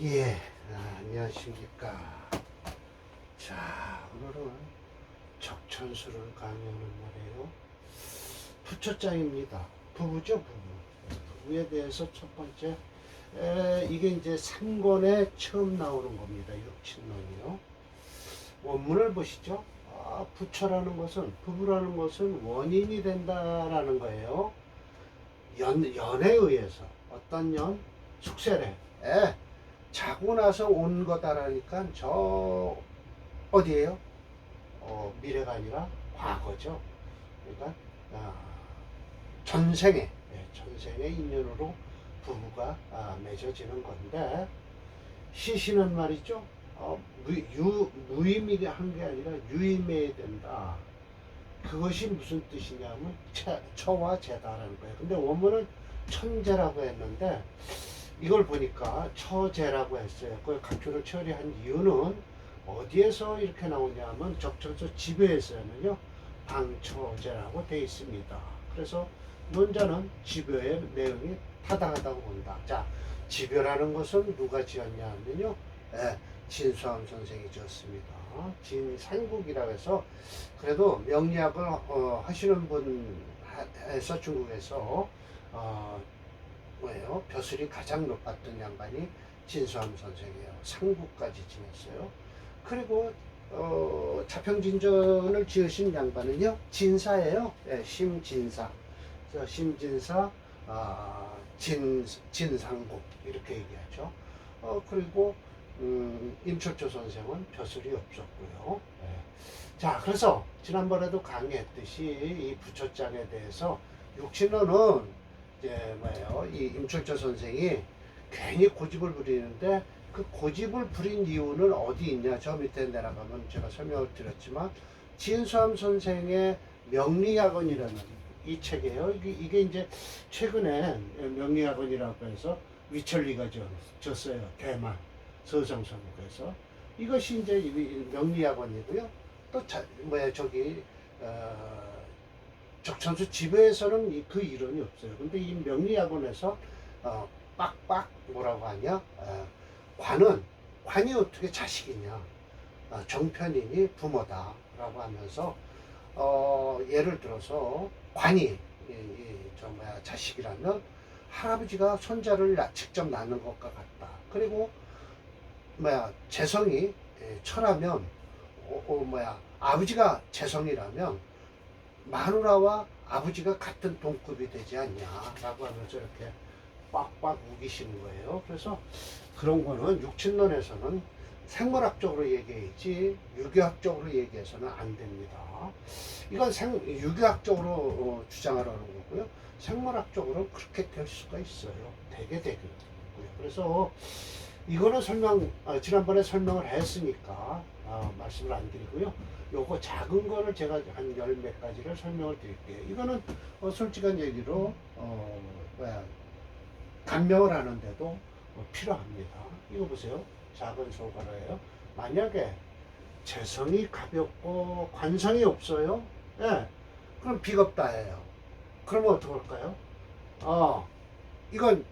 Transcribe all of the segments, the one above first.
예, 아, 안녕하십니까. 자, 오늘은 적천수를 강의하는 날이에요. 부처장입니다. 부부죠, 부부. 부부에 대해서 첫 번째, 에, 이게 이제 3권에 처음 나오는 겁니다. 육친론이요. 원문을 보시죠. 아, 부처라는 것은, 부부라는 것은 원인이 된다라는 거예요. 연, 연에 의해서. 어떤 연? 숙세례. 에, 자고 나서 온 거다라니까 저 어디에요? 어, 미래가 아니라 과거죠. 그러니까 아, 전생에 예, 전생의 인연으로 부부가 아, 맺어지는 건데 시신은 말이죠. 어, 무, 유, 무의미한 게 아니라 유의미해야 된다. 그것이 무슨 뜻이냐면 처, 처와 제다라는 거예요. 근데 원문은 천재라고 했는데 이걸 보니까 처제라고 했어요. 그 각주를 처리한 이유는 어디에서 이렇게 나오냐면 적절서 지배에서는요 방처제라고 돼 있습니다. 그래서 논자는 지배의 내용이 타당하다고 본다. 자, 지배라는 것은 누가 지었냐면요, 예, 진수함 선생이 지었습니다. 진상국이라고 해서 그래도 명리학을 어, 하시는 분에서 중국에서 어, 뭐예요? 벼슬이 가장 높았던 양반이 진수함 선생이에요. 상부까지 지냈어요. 그리고 어, 자평진전을 지으신 양반은요 진사예요. 예, 심진사. 심진사, 아, 진 진상국 이렇게 얘기하죠. 어, 그리고 음, 임철조 선생은 벼슬이 없었고요. 예. 자, 그래서 지난번에도 강의했듯이 이 부처장에 대해서 육신론은 이제 뭐예요? 이 임철조 선생이 괜히 고집을 부리는데 그 고집을 부린 이유는 어디 있냐? 저 밑에 내려가면 제가 설명을 드렸지만 진수함 선생의 명리학원이라는 이 책이에요. 이게, 이게 이제 최근에 명리학원이라고 해서 위철리가 저- 졌어요. 대만 서성서국에서 이것이 이제 이 명리학원이고요. 또 자, 뭐야 저기 어, 적천수 지배에서는 이- 그 이론이 없어요. 근데 이 명리학원에서 어, 빡빡 뭐라고 하냐? 어, 관은 관이 어떻게 자식이냐? 어, 정편이니 부모다라고 하면서 어, 예를 들어서 관이 이, 이, 저 뭐야 자식이라면 할아버지가 손자를 나- 직접 낳는 것과 같다. 그리고 뭐야 재성이 예, 철하면 어, 어, 뭐야 아버지가 재성이라면 마누라와 아버지가 같은 동급이 되지 않냐라고 하면서 이렇게 빡빡 우기시는 거예요. 그래서 그런 거는 육친론에서는 생물학적으로 얘기해야지 유교학적으로 얘기해서는 안 됩니다. 이건 생, 유교학적으로 어, 주장하라는 거고요. 생물학적으로 그렇게 될 수가 있어요. 되게 되게. 그래서 이거는 설명, 아, 지난번에 설명을 했으니까 아, 말씀을 안 드리고요. 요거 작은 거를 제가 한 열 몇 가지를 설명을 드릴게요. 이거는 어, 솔직한 얘기로 어, 뭐야 감명을 하는데도 어, 필요합니다. 이거 보세요. 작은 소가라예요. 만약에 재성이 가볍고 관성이 없어요. 예. 그럼 비겁다예요. 그러면 어떡할까요? 어, 이건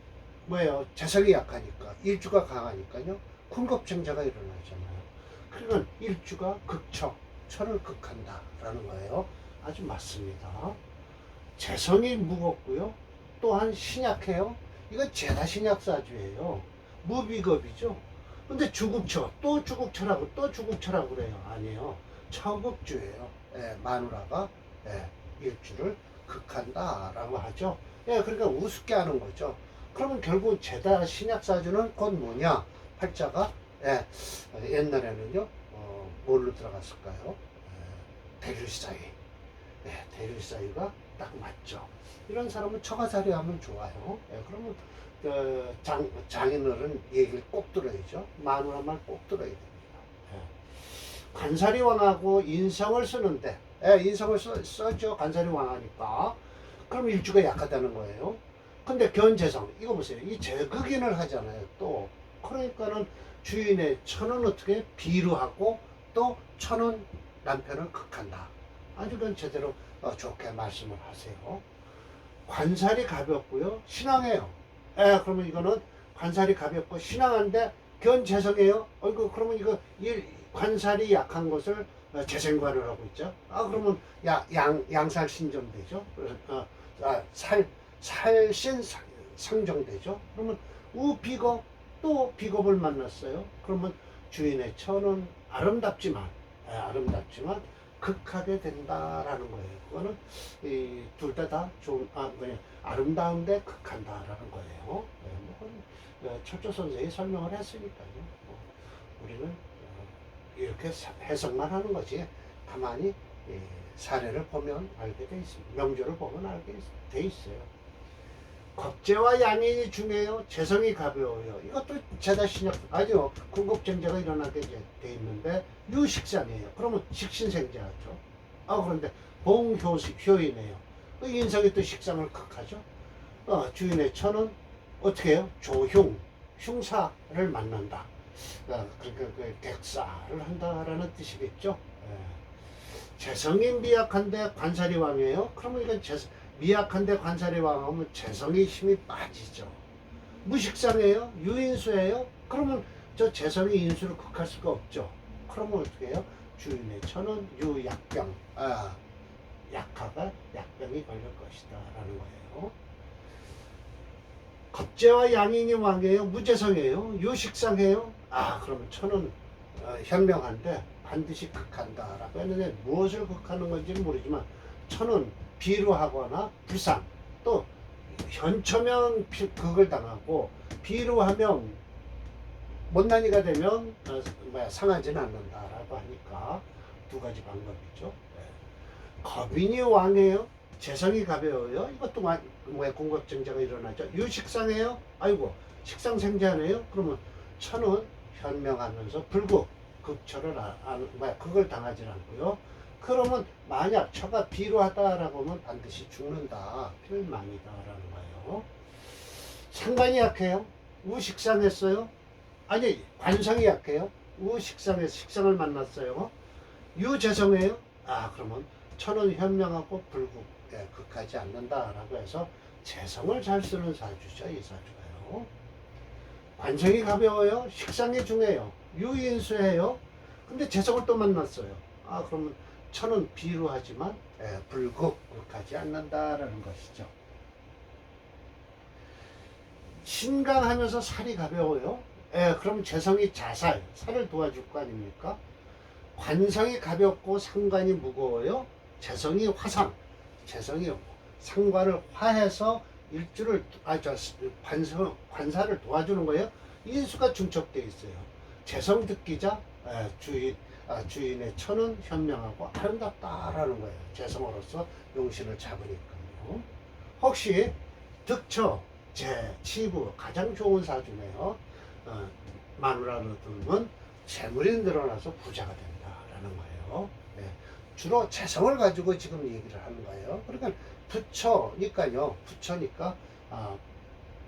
뭐예요? 재성이 약하니까 일주가 강하니까요. 군겁증자가 일어나잖아요. 그러면 일주가 극척, 철을 극한다라는 거예요. 아주 맞습니다. 재성이 무겁고요. 또한 신약해요. 이건 제다 신약사주예요. 무비겁이죠. 근데 주국처, 또 주국처라고, 또 주국처라고 그래요. 아니에요. 처국주예요. 예, 마누라가 예, 일주를 극한다라고 하죠. 예, 그러니까 우습게 하는 거죠. 그러면 결국 제다 신약사주는 곧 뭐냐? 팔자가 예, 어, 옛날에는요, 어, 뭘로 들어갔을까요? 예, 대류사위. 예, 대류사위가 딱 맞죠. 이런 사람은 처가살이 하면 좋아요. 예, 그러면 그 장, 장인어른 얘기를 꼭 들어야죠. 마누라 말꼭 들어야 됩니다. 예. 관살이 왕하고 인성을 쓰는데, 예, 인성을 써, 써죠. 관살이 왕하니까. 그럼 일주가 약하다는 거예요. 근데 견재성, 이거 보세요. 이 제극인을 하잖아요. 또. 그러니까는 주인의 천은 어떻게 비루하고 또 천은 남편을 극한다. 아주 그건 제대로 어, 좋게 말씀을 하세요. 관살이 가볍고요. 신앙해요. 예, 그러면 이거는 관살이 가볍고 신앙한데 견재성이에요. 어이구 그러면 이거 일 관살이 약한 것을 어, 재생관을 하고 있죠. 아 그러면 야, 양 양살 신정되죠. 그래서 어, 아, 살 살신 상- 상정되죠. 그러면 우 비겁 또 비겁을 만났어요. 그러면 주인의 처는 아름답지만 예, 아름답지만 극하게 된다라는 거예요. 그거는 둘다 다 좋은 아 뭐냐 아름다운데 극한다라는 거예요. 예, 뭐 어, 철조 선생이 설명을 했으니까요. 뭐 우리는 어, 이렇게 사- 해석만 하는 거지 가만히 예, 사례를 보면 알게 돼 있습니다. 명조를 보면 알게 있- 돼 있어요. 겁재와 양인이 중요해요. 재성이 가벼워요. 이것도 제다 신약 아니요 궁극쟁자가 일어나게 돼 있는데 유식상이에요. 그러면 식신생자죠. 아 그런데 봉효식 효이네요. 그 인성이 또 식상을 극하죠. 어, 주인의 처는 어떻게 해요? 조흉 흉사를 만난다. 어, 그러니까 그 객사를 한다라는 뜻이겠죠. 예. 재성이 미약한데 관살이 왕이에요. 그러면 이건 재, 미약한데 관살이 왕하면 재성이 힘이 빠지죠. 무식상이에요. 유인수예요. 그러면 저 재성이 인수를 극할 수가 없죠. 그러면 어떻게 해요? 주인의 처는 유약병, 아, 약하가 약병이 걸릴 것이다. 라는 거예요. 겁재와 양인이 왕이에요. 무재성이에요. 유식상이에요. 아, 그러면 처는 어, 현명한데 반드시 극한다 라고 했는데 무엇을 극하는 건지는 모르지만 처는 비루하거나 불상 또 현처면 비- 극을 당하고 비루하면 못난이가 되면 어, 뭐야, 상하지는 않는다라고 하니까 두 가지 방법이죠. 네. 거빈이 왕이에요. 재성이 가벼워요. 이것도 마- 뭐야 공급증자가 일어나죠. 유식상이에요. 아이고 식상 생자네요. 그러면 천은 현명하면서 불국 극처를 아, 아, 뭐야 그걸 당하지 않고요. 그러면 만약 처가 비루하다라고 하면 반드시 죽는다. 필망이다라는 거예요. 상관이 약해요. 우식상했어요. 아니 관성이 약해요. 우식상에서 식상을 만났어요. 유재성이에요. 아 그러면 천은 현명하고 불국 예, 극하지 않는다라고 해서 재성을 잘 쓰는 사주죠 이 사주가요. 관성이 가벼워요. 식상이 중해요. 유인수예요. 근데 재성을 또 만났어요. 아 그러면 천은 비루하지만 예, 불국 극하지 않는다라는 것이죠. 신강하면서 살이 가벼워요. 예, 그럼 재성이 자살, 살을 도와줄 거 아닙니까? 관성이 가볍고 상관이 무거워요. 재성이 화상, 재성이 상관을 화해서 일주를 아저 관성 관사를 도와주는 거예요. 인수가 중첩되어 있어요. 재성 듣기자 예, 주인 아, 주인의 처는 현명하고 아름답다라는 거예요. 재성으로서 용신을 잡으니까요. 혹시 득처 제 치부 가장 좋은 사주네요. 어, 마누라로 들면 재물이 늘어나서 부자가 된다라는 거예요. 네. 주로 재성을 가지고 지금 얘기를 하는 거예요. 그러니까 부처니까요. 부처니까 아,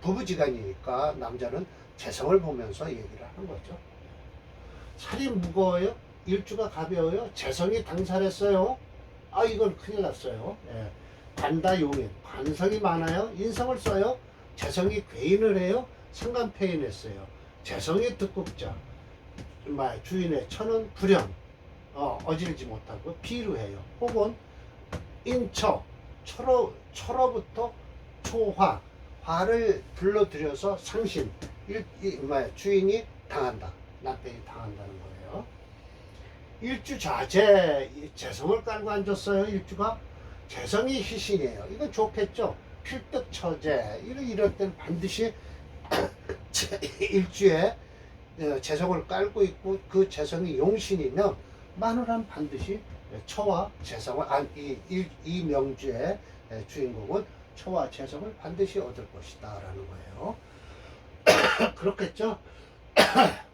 부부지간이니까 남자는 재성을 보면서 얘기를 하는 거죠. 살이 무거워요. 일주가 가벼워요. 재성이 당살했어요. 아 이건 큰일 났어요. 예. 관다 용인 관성이 많아요. 인성을 써요. 재성이 괴인을 해요. 상간패인했어요. 재성이 특국자 말 주인의 천은 불연 어, 어질지 못하고 비루해요. 혹은 인처 철어 철어부터 초화 화를 불러들여서 상신 일, 이, 주인이 당한다. 남편이 당한다는 거예요. 일주 이 재성을 깔고 앉았어요. 일주가 재성이 희신이에요. 이건 좋겠죠. 필득 처제 이런 이럴 때는 반드시 일주에 어, 재성을 깔고 있고 그 재성이 용신이면 마누라는 반드시 처와 재성을 아이 이 명주의 주인공은 처와 재성을 반드시 얻을 것이다 라는 거예요. 그렇겠죠?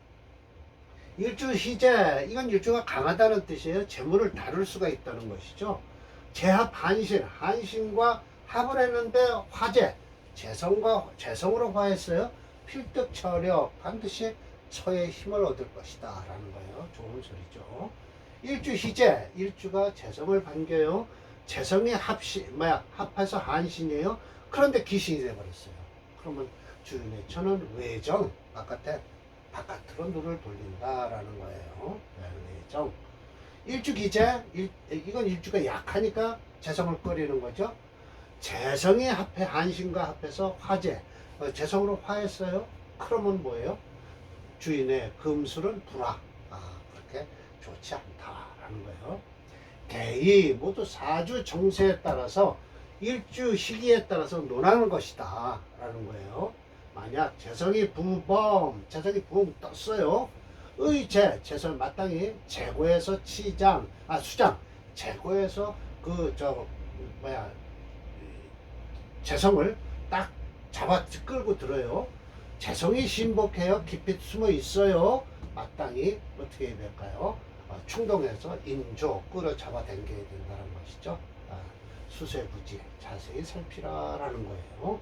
일주 희재 이건 일주가 강하다는 뜻이에요. 재물을 다룰 수가 있다는 것이죠. 재합 한신 한신과 합을 했는데 화재 재성과 재성으로 화했어요. 필득 처력 반드시 처의 힘을 얻을 것이다 라는 거예요. 좋은 소리죠. 일주 희재 일주가 재성을 반겨요. 재성이 합시 뭐야 합해서 한신이에요. 그런데 귀신이 돼버렸어요. 그러면 주인의 처는 외정 바깥에 바깥으로 눈을 돌린다라는 거예요. 내정. 일주기재, 일, 이건 일주가 약하니까 재성을 끓이는 거죠. 재성이 합해, 한신과 합해서 화재, 어, 재성으로 화했어요. 그러면 뭐예요? 주인의 금술은 불화. 아, 그렇게 좋지 않다라는 거예요. 대의 모두 사주 정세에 따라서 일주 시기에 따라서 논하는 것이다. 라는 거예요. 만약 재성이 부범, 재성이 붕 떴어요. 의재, 재성 마땅히 재고에서 치장, 아, 수장, 재고에서 그, 저, 뭐야, 재성을 딱 잡아 끌고 들어요. 재성이 신복해요. 깊이 숨어 있어요. 마땅히 어떻게 해야 될까요? 어, 충동해서 인조 끌어 잡아 당겨야 된다는 것이죠. 아, 수세부지 자세히 살피라라는 거예요.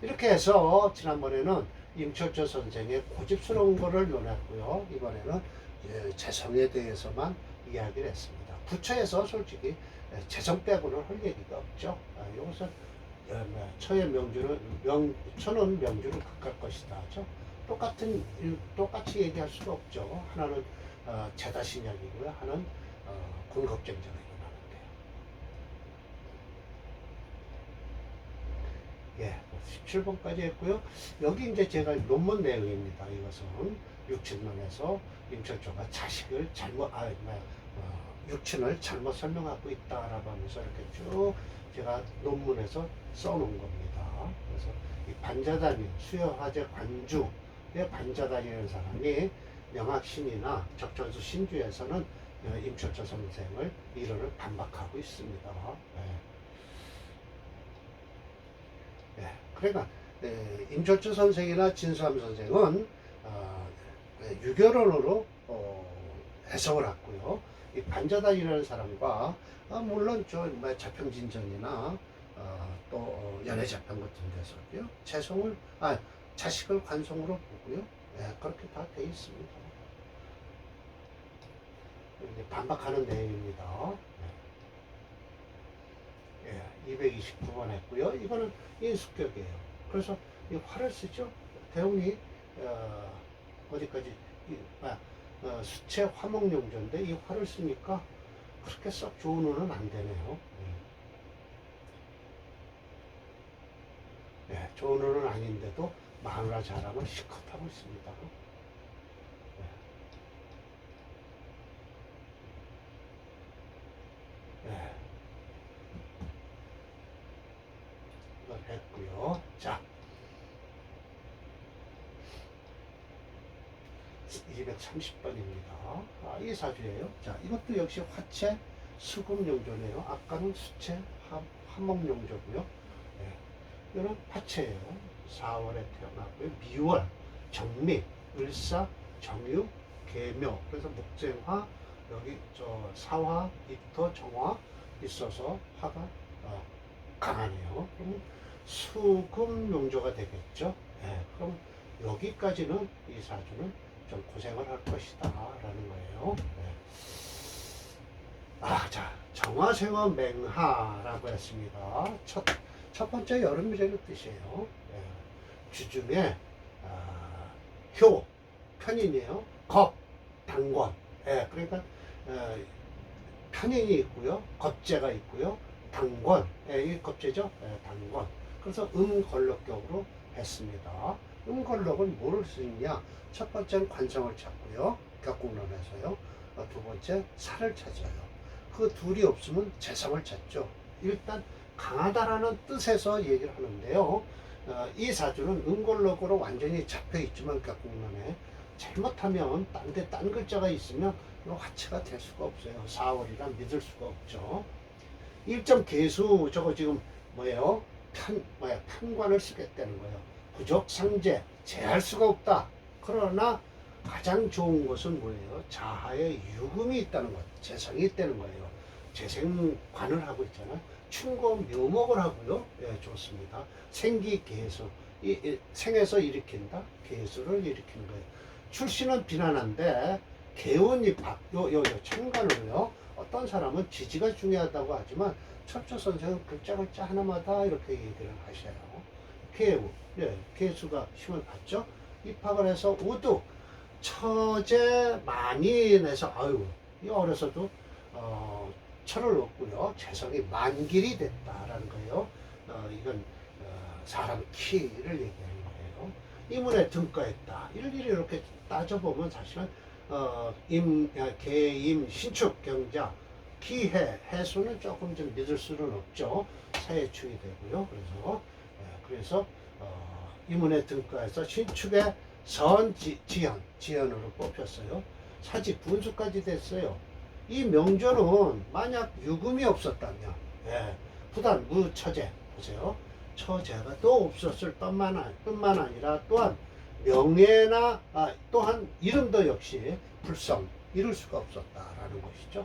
이렇게 해서 지난번에는 임철조 선생의 고집스러운 거를 논했고요. 이번에는 예, 재성에 대해서만 이야기를 했습니다. 부처에서 솔직히 예, 재성 빼고는 할 얘기가 없죠. 아, 이것은 예, 뭐야, 처의 명주는 명 처는 명주를 극할 것이다. 죠 똑같은 일- 똑같이 얘기할 수가 없죠. 하나는 어, 제다신약이고요. 하나는 어, 군겁쟁자가 일어나는데요. 예, 17번까지 했고요. 여기 이제 제가 논문 내용입니다. 이것은 육친론에서 임철조가 자식을 잘못, 아, 뭐야, 어, 육친을 잘못 설명하고 있다라고 하면서 이렇게 쭉 제가 논문에서 써놓은 겁니다. 그래서 이 반자단이 수여화재 관주의 반자단이라는 사람이 명학신이나 적전수 신주에서는 어, 임철조 선생을 이론을 반박하고 있습니다. 예. 예, 그러니까 에, 임철주 선생이나 진수함 선생은 어, 예, 유교론으로 어, 해석을 했고요. 이 반자단이라는 사람과 아, 물론 저 뭐, 자평진전이나 어, 또 어, 연애 자평 같은 데서요 재성을 아 자식을 관성으로 보고요. 예, 그렇게 다 돼 있습니다. 반박하는 내용입니다. 예, 229번 했고요. 이거는 인수격이에요. 그래서 이 활을 쓰죠. 대운이 어, 어디까지 이, 아, 어, 수채 화목용조인데 이 활을 쓰니까 그렇게 썩 좋은 운은 안 되네요. 예, 예, 좋은 운은 아닌데도 마누라 잘하면 실컷 하고 있습니다. 예. 이걸 했고요. 자, 230번입니다. 아, 이게 사주예요. 자, 이것도 역시 화채 수금용조네요. 아까는 수채 화, 화목용조고요. 예. 이거는 화채예요. 4월에 태어났고요. 미월, 정미, 을사, 정유, 계묘. 그래서 목쟁화, 여기 저 사화, 입토, 정화 있어서 화가 어, 강하네요. 수금 용조가 되겠죠. 예, 그럼 여기까지는 이 사주는 좀 고생을 할 것이다 라는 거예요. 예. 아, 자, 정화생화 맹하라고 했습니다. 첫, 첫 번째 여름이라는 뜻이에요. 예. 주중에 아, 효, 편인이에요. 겁, 당권. 예, 그러니까 어, 편인이 있고요, 겁재가 있고요, 당권, 예, 이 겁재죠, 예, 당권. 그래서 음걸럭격으로 했습니다. 음걸럭은 뭐를 쓰느냐? 첫 번째는 관성을 찾고요, 격국론에서요. 어, 두 번째 살을 찾아요. 그 둘이 없으면 재성을 찾죠. 일단 강하다라는 뜻에서 얘기를 하는데요. 어, 이 사주는 음걸럭으로 완전히 잡혀 있지만 격국론에 잘못하면 딴 데 딴 글자가 있으면 화체가 될 수가 없어요. 4월이라 믿을 수가 없죠. 일점 개수 저거 지금 뭐예요? 편 뭐야 편관을 쓰겠다는 거예요. 부적 상제 제할 수가 없다. 그러나 가장 좋은 것은 뭐예요? 자하에 유금이 있다는 것, 재성이 있다는 거예요. 재생관을 하고 있잖아요. 충고 묘목을 하고요. 예, 좋습니다. 생기 개수. 이, 이 생에서 일으킨다. 개수를 일으키는 거예요. 출신은 비난한데 개운 입학, 요, 요, 요, 참관으로요. 어떤 사람은 지지가 중요하다고 하지만 철조 선생은 글자 글자 하나마다 이렇게 얘기를 하셔요. 개우, 예, 개수가 힘을 받죠. 입학을 해서 우득, 처제 많이 내서 아유 이 어려서도 어, 철을 얻고요 재성이 만길이 됐다라는 거예요. 어, 이건 어, 사람 키를 얘기하는 거예요. 이문에 등가했다. 일일이 이렇게 따져보면 사실은 어, 임, 아, 개임, 신축, 경자, 기해, 해수는 조금 좀 믿을 수는 없죠. 사해축이 되고요. 그래서 예, 그래서 어, 이문에 등가해서 신축의 선 지, 지연, 지연으로 뽑혔어요. 사지 분수까지 됐어요. 이 명조는 만약 유금이 없었다면, 예, 부단 무처제 보세요. 처제가 또 없었을 뿐만, 아니, 뿐만 아니라 또한 명예나 아, 또한 이름도 역시 불성 이룰 수가 없었다라는 것이죠.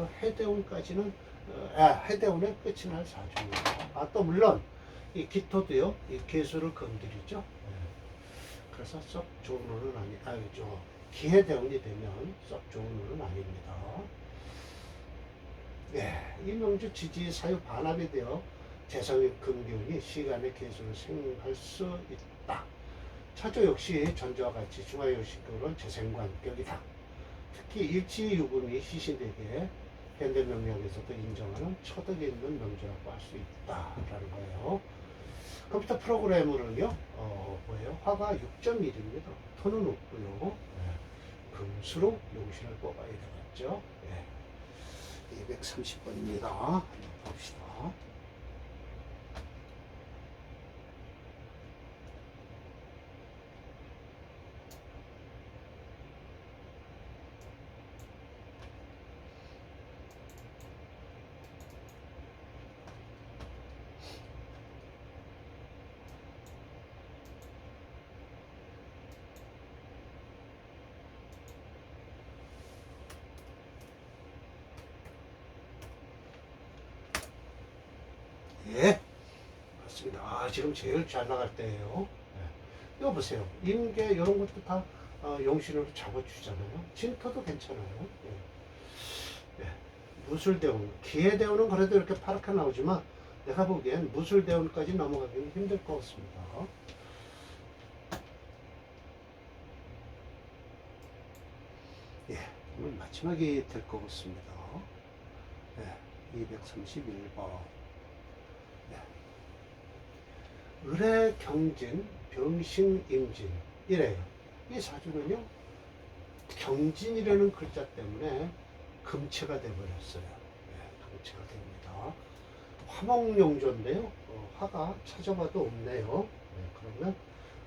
해대운까지는 어, 아, 해대운의 끝이 날 사주입니다. 아, 또 물론 이 기토도요, 이 개수를 건드리죠. 예, 그래서 썩 좋은 운은 아니, 아니죠. 기해대운이 되면 썩 좋은 운은 아닙니다. 예, 이 명주 지지 사유 반합이 되어 재성의 금기운이 시간의 개수를 생할 수 있다. 차조 역시 전조와 같이 중화요식으로는 재생관격이다. 특히 일치유금이 시신에게 현대명령에서도 인정하는 처덕에 있는 명조라고 할 수 있다라는 거예요. 컴퓨터 프로그램으로는요, 어, 뭐예요? 화가 6.1입니다. 톤은 없고요. 예, 금수로 용신을 뽑아야 되겠죠. 예. 230번입니다. 봅시다. 예. 맞습니다. 아, 지금 제일 잘 나갈 때예요. 예. 이거 보세요. 임계 이런 것도 다 어, 용신으로 잡아주잖아요. 진토도 괜찮아요. 예. 예. 무술대운, 기회대운은 그래도 이렇게 파랗게 나오지만 내가 보기엔 무술대운까지 넘어가기는 힘들 것 같습니다. 예, 오늘 마지막이 될 것 같습니다. 예, 231번. 을의 경진, 병신, 임진 이래요. 이 사주는요 경진이라는 글자 때문에 금체가 돼버렸어요. 네, 금체가 됩니다. 화목용조인데요. 어, 화가 찾아봐도 없네요. 네, 그러면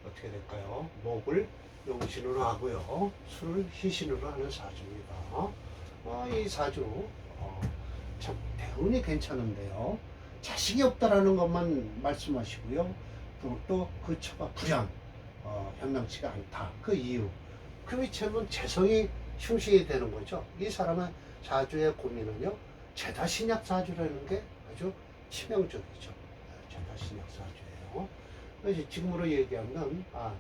어떻게 될까요? 목을 용신으로 하고요. 술을 희신으로 하는 사주입니다. 어, 이 사주 어, 참 대운이 괜찮은데요. 자식이 없다라는 것만 말씀하시고요. 또 그 처가 불양, 어, 현명치가 않다. 그 이유. 그 위치에는 재성이 흉식이 되는 거죠. 이 사람의 사주의 고민은요. 제다 신약 사주라는 게 아주 치명적이죠. 제다 신약 사주예요. 그래서 지금으로 얘기하면 아,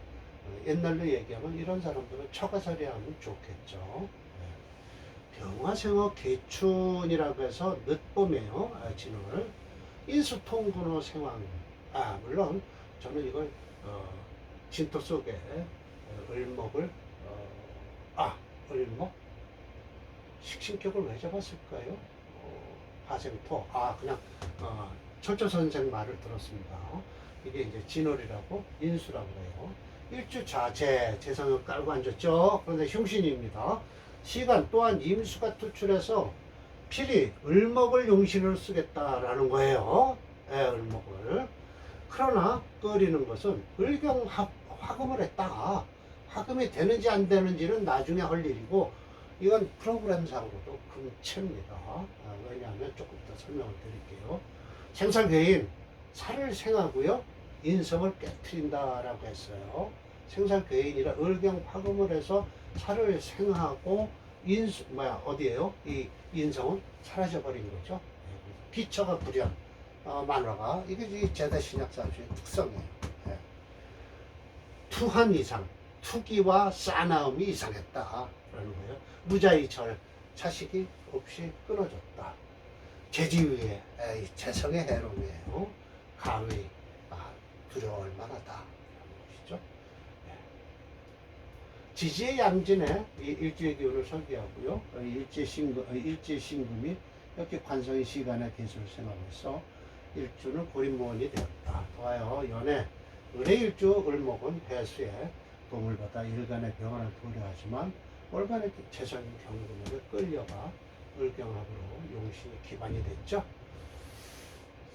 어, 옛날로 얘기하면 이런 사람들은 처가살이 하면 좋겠죠. 네. 병화생어 개춘이라고 해서 늦봄이에요. 아, 진을. 인수통근호 생황. 아, 물론 저는 이걸 어, 진토 속에 어, 을목을 어, 아 을목 식신격을 왜 잡았을까요? 어, 화생토 아 그냥 어, 철조 선생 말을 들었습니다. 이게 이제 진월이라고 인수라고 해요. 일주 자재 재성을 깔고 앉았죠. 그런데 흉신입니다. 시간 또한 임수가 투출해서 필히 을목을 용신을 쓰겠다라는 거예요. 예, 을목을. 그러나 끓이는 것은 을경 화, 화금을 했다가 화금이 되는지 안 되는지는 나중에 할 일이고 이건 프로그램상으로도 금체입니다. 아, 왜냐하면 조금 더 설명을 드릴게요. 생살괴인 살을 생하고요 인성을 깨트린다라고 했어요. 생살괴인이라 을경 화금을 해서 살을 생하고 인수 뭐야 어디에요? 이 인성은 사라져 버린 거죠. 기처가 불연. 어, 만화가 이게 이 제다 신약사주의 특성이에요. 예. 투한 이상, 투기와 싸나움이 이상했다. 그러는 거예요. 무자의 절, 자식이 없이 끊어졌다. 재지위에 에이, 재성의 해롱이에요. 가위, 아, 두려워할 만하다. 예. 지지의 양진에 이 일지의 기운을 설계하고요. 어, 일지 신금, 어, 일지 신금이 이렇게 관성의 시간에 개수를 생각해서 일주는 고린무원이 되었다. 더하여 연애 을의 일주 을목은 배수에 도움을 받아 일간의 병원을 도래하지만 월간의 재성인 경금에게 끌려가 을경합으로 용신이 기반이 됐죠.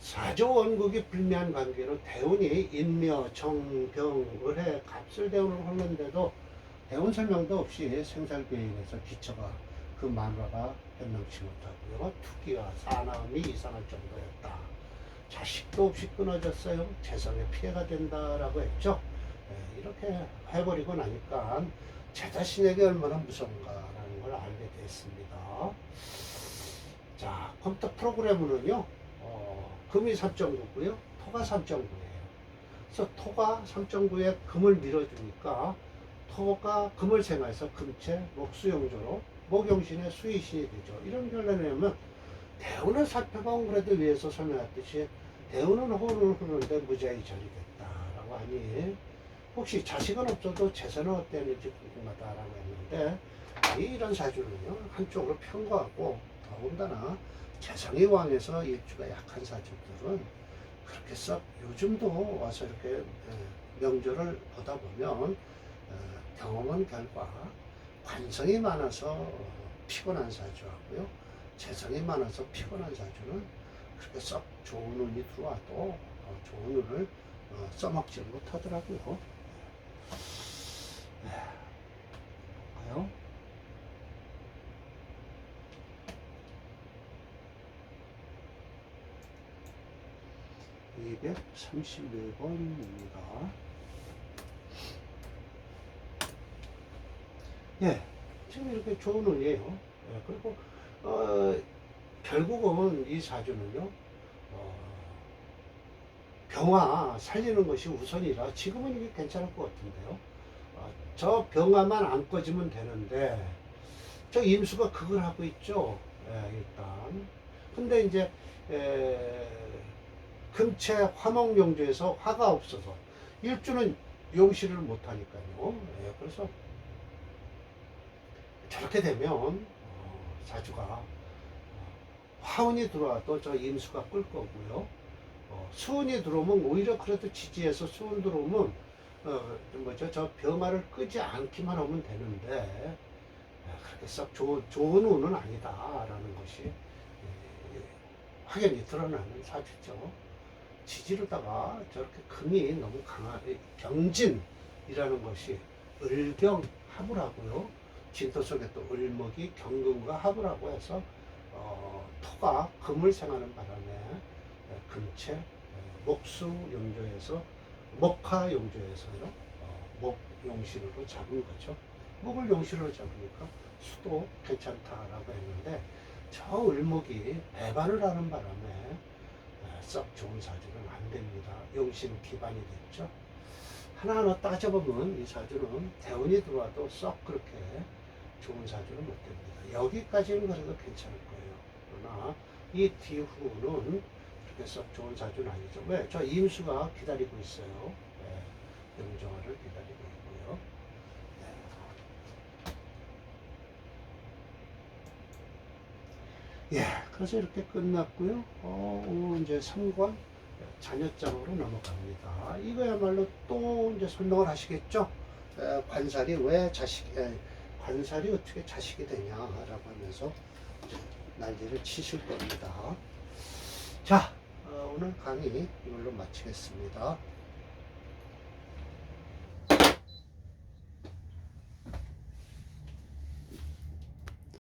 사조 원국이 불미한 관계로 대운이 인묘, 정, 병, 을해, 갑술 대운을 홀는데도 대운 설명도 없이 생살비인에서 기처가 그 만화가 변명치 못하고요. 투기와 사나움이 이상할 정도였다. 자식도 없이 끊어졌어요. 재성에 피해가 된다라고 했죠. 예, 이렇게 해버리고 나니까 제 자신에게 얼마나 무서운가라는 걸 알게 됐습니다. 자, 컴퓨터 프로그램으로는요, 어, 금이 3.9고요, 토가 3.9예요. 그래서 토가 3.9에 금을 밀어주니까 토가 금을 생해서 금체, 목수용조로 목용신의 수의신이 되죠. 이런 결론을 내면 대운을 살펴본 그래도 위에서 설명했듯이 대운은 호를 흐르는데 무자히 절이겠다라고 하니 혹시 자식은 없어도 재산은 어땠는지 궁금하다라고 했는데 이런 사주는요 한쪽으로 편거하고 더군다나 재성이 왕에서 일주가 약한 사주들은 그렇게 썩 요즘도 와서 이렇게 에, 명조를 보다 보면 어, 경험한 결과 관성이 많아서 어, 피곤한 사주하고요 재성이 많아서 피곤한 사주는 그렇게 썩 좋은 운이 들어와도 어, 좋은 운을 어, 써먹지 못하더라고요. 네. 볼까요? (234번입니다) 예, 지금 이렇게 좋은 운이에요. 예, 그리고 어, 결국은 이 사주는요, 어, 병화 살리는 것이 우선이라 지금은 이게 괜찮을 것 같은데요. 어, 저 병화만 안 꺼지면 되는데, 저 임수가 그걸 하고 있죠. 예, 일단. 근데 이제, 에, 금체 화목용조에서 화가 없어서 일주는 용시를 못하니까요. 예, 그래서 저렇게 되면 어, 사주가 어, 화운이 들어와도 저 임수가 끌 거고요. 어, 수운이 들어오면 오히려 그래도 지지해서 수운 들어오면 어, 좀 뭐죠 저 병화를 끄지 않기만 하면 되는데 아, 그렇게 썩 좋은, 좋은 운은 아니다라는 것이 예, 확연히 드러나는 사주죠. 지지르다가 저렇게 금이 너무 강한 경진이라는 것이 을경 합을 하고요. 진토 속에 또 을목이 경금과 합을 하고 해서 어, 토가 금을 생하는 바람에 에, 금체, 에, 목수 용조에서 목화 용조에서요 어, 목 용신으로 잡은 거죠. 목을 용신으로 잡으니까 수도 괜찮다라고 했는데 저 을목이 배반을 하는 바람에 에, 썩 좋은 사주는 안 됩니다. 용신 기반이 됐죠. 하나하나 따져보면 이 사주는 대운이 들어와도 썩 그렇게 좋은 사주는 못 됩니다. 여기까지는 그래도 괜찮을 거예요. 그러나 이 뒤후는 그렇게 썩 좋은 사주는 아니죠. 왜? 저 임수가 기다리고 있어요. 네, 영정화를 기다리고 있고요. 네. 예, 그래서 이렇게 끝났고요. 어, 오늘 이제 3권 자녀장으로 넘어갑니다. 이거야말로 또 이제 설명을 하시겠죠? 에, 관살이 왜 자식, 에, 관살이 어떻게 자식이 되냐라고 하면서 난리를 치실 겁니다. 자, 어, 오늘 강의 이걸로 마치겠습니다.